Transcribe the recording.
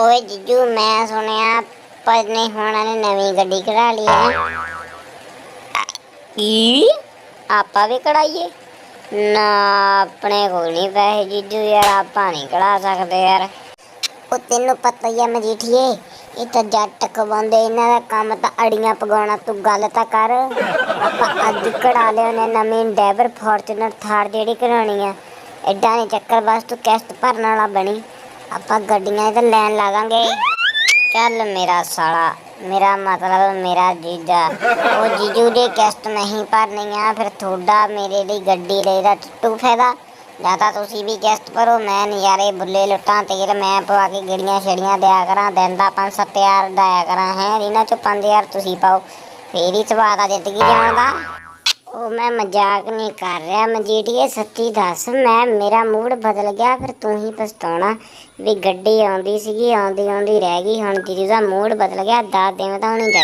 ਓਏ ਜੀਜੂ ਮੈਂ ਸੁਣਿਆ ਪਰ ਨੇ ਹੁਣ ਨੇ ਨਵੀਂ ਗੱਡੀ ਕਢਾ ਲਈ ਹੈ। ਕੀ? ਆਪਾਂ ਵੀ ਕਢਾਈਏ? ਨਾ ਆਪਣੇ ਕੋਲ ਨਹੀਂ ਪੈਸੇ ਜੀਜੂ ਯਾਰ ਆਪਾਂ ਨਹੀਂ ਕਢਾ ਸਕਦੇ ਯਾਰ। ਉਹ ਤੈਨੂੰ ਪਤਾ ਹੀ ਆ ਮਜੀਠੀਏ ਇਹ ਤਾਂ ਜੱਟ ਕਵਾਉਂਦੇ ਇਹਨਾਂ ਦਾ ਕੰਮ ਤਾਂ ਅੜੀਆਂ ਪਗਾਉਣਾ ਤੂੰ ਗੱਲ ਤਾਂ ਕਰ। ਆਪਾਂ ਅੱਜ ਕਢਾ ਲਿਆ ਨੇ ਨਵੀਂ ਡੈਵਰ ਫੋਰਚੂਨਰ ਥਾਰ ਜਿਹੜੀ ਕਢਾਉਣੀ ਆ। ਐਡਾ ਨਹੀਂ ਚੱਕਰ ਬਸ ਤੂੰ ਕਿਸ਼ਤ ਭਰਨ ਵਾਲਾ ਬਣੀ। ਆਪਾਂ ਗੱਡੀਆਂ ਤੇ ਲੈਣ ਲਾ ਚੱਲ ਮੇਰਾ ਸਾਲਾ, ਮੇਰਾ ਮਤਲਬ ਮੇਰਾ ਜੀਜਾ। ਉਹ ਜੀਜੂ ਦੀ ਕਿਸ਼ਤ ਨਹੀਂ ਭਰਨੀ ਆ, ਫਿਰ ਤੁਹਾਡਾ ਮੇਰੇ ਲਈ ਗੱਡੀ ਲਈ ਦਾ ਟੁੱਟੂ ਫਾਇਦਾ। ਜਾਂ ਤਾਂ ਤੁਸੀਂ ਵੀ ਗੈਸਟ ਭਰੋ, ਮੈਂ ਨਜ਼ਾਰੇ ਬੁੱਲੇ ਲੁੱਟਾਂ ਤੇਲ, ਮੈਂ ਪਵਾ ਕੇ ਗਿੜੀਆਂ ਛੜੀਆਂ ਦਿਆ ਕਰਾਂ, ਦਿਨ ਦਾ 5-7000 ਡਾਇਆ ਕਰਾਂ, ਹੈ, ਇਹਨਾਂ ਚੋਂ 5000 ਤੁਸੀਂ ਪਾਓ, ਫੇਰ ਹੀ ਸਵਾਦ ਆ ਜ਼ਿੰਦਗੀ ਜਾਣ ਦਾ ਮੈਂ ਮਜ਼ਾਕ ਨਹੀਂ ਕਰ ਰਿਹਾ ਮਜੀਠੀਏ ਸੱਚੀ ਦੱਸ, ਮੈਂ, ਮੇਰਾ ਮੂਡ ਬਦਲ ਗਿਆ, ਫਿਰ ਤੂੰ ਹੀ ਪਛਤਾਉਣਾ ਵੀ ਗੱਡੀ ਆਉਂਦੀ ਸੀਗੀ ਆਉਂਦੀ ਆਉਂਦੀ ਰਹਿ ਗਈ, ਹੁਣ ਦੀਦੀ ਦਾ ਮੂਡ ਬਦਲ ਗਿਆ ਦੱਸ ਦੇਵੇਂ ਤਾਂ ਹੁਣੀ